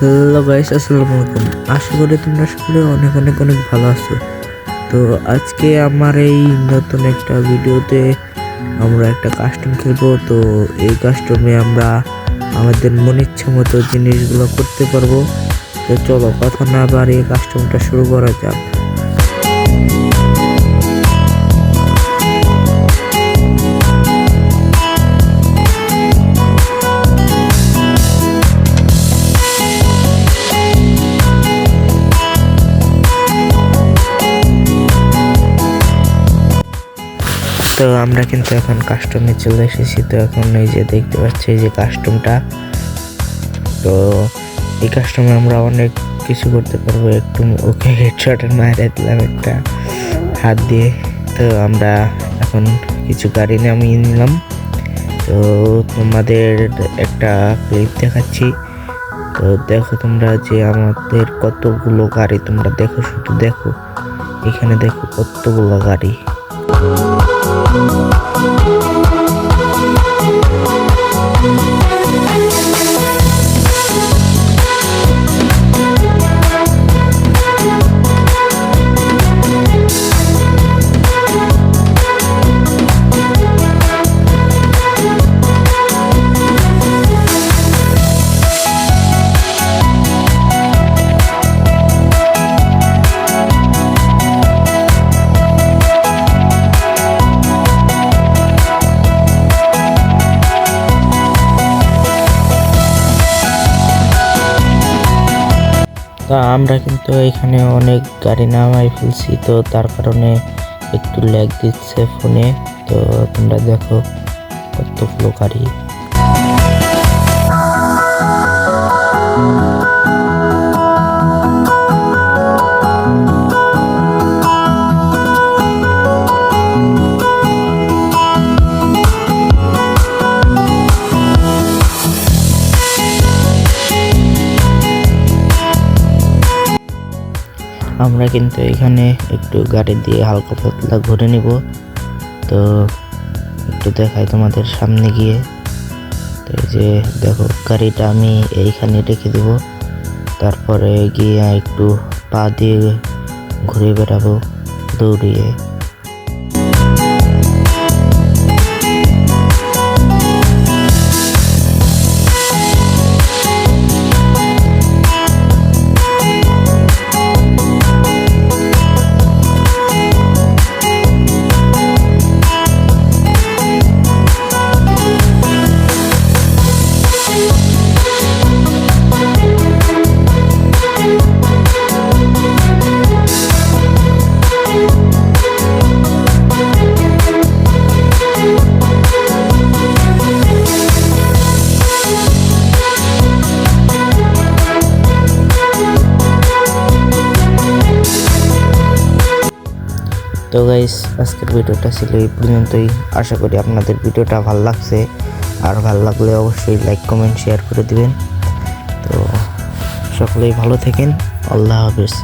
Hello guys, আসসালামু আলাইকুম। আশা করি তোমরা সকলে অনেক অনেক অনেক ভালো আছো। তো আজকে আমার এই নতুন একটা ভিডিওতে আমরা একটা কাস্টম খেলব। তো এই কাস্টমে আমরা আমাদের মন ইচ্ছা মতো জিনিসগুলো করতে পারব। তো চলো কথা না বাড়িয়ে কাস্টমটা শুরু করা যাক। তো আমরা কিন্তু এখন কাস্টমে চলে এসেছি। তো এখন এই যে দেখতে পাচ্ছি যে কাস্টমটা তো এই কাস্টমে আমরা অনেক কিছু করতে পারব। একটু ওকে হেডশটের মারে দিলাম একটা হাত দিয়ে। তো আমরা এখন কিছু গাড়ি নামিয়ে নিলাম। তো তোমাদের একটা ক্লিপ দেখাচ্ছি। তো দেখো তোমরা যে আমাদের কতগুলো গাড়ি তোমরা দেখো, শুধু দেখো। এখানে দেখো কতগুলো গাড়ি। তা আমরা কিন্তু এখানে অনেক গাড়ি নামাই ফেলছি, তো তার কারণে একটু ল্যাগ দিচ্ছে ফোনে। তো তোমরা দেখো কতগুলো গাড়ি। আমরা কিন্তু এখানে একটু গাড়ি দিয়ে হালকা পাতলা ঘুরে নিব। তো একটু দেখাই তোমাদের সামনে গিয়ে। তো এই যে দেখো, গাড়িটা আমি এইখানে রেখে দেব। তারপরে গিয়ে একটু পা দিয়ে ঘুরে বেড়াবো দৌড়িয়ে। তো গাইস আজকের ভিডিওটা ছিল এই পর্যন্তই। আশা করি আপনাদের ভিডিওটা ভালো লাগছে। আর ভালো লাগলে অবশ্যই লাইক কমেন্ট শেয়ার করে দিবেন। তো সকলেই ভালো থাকেন। আল্লাহ হাফিজ।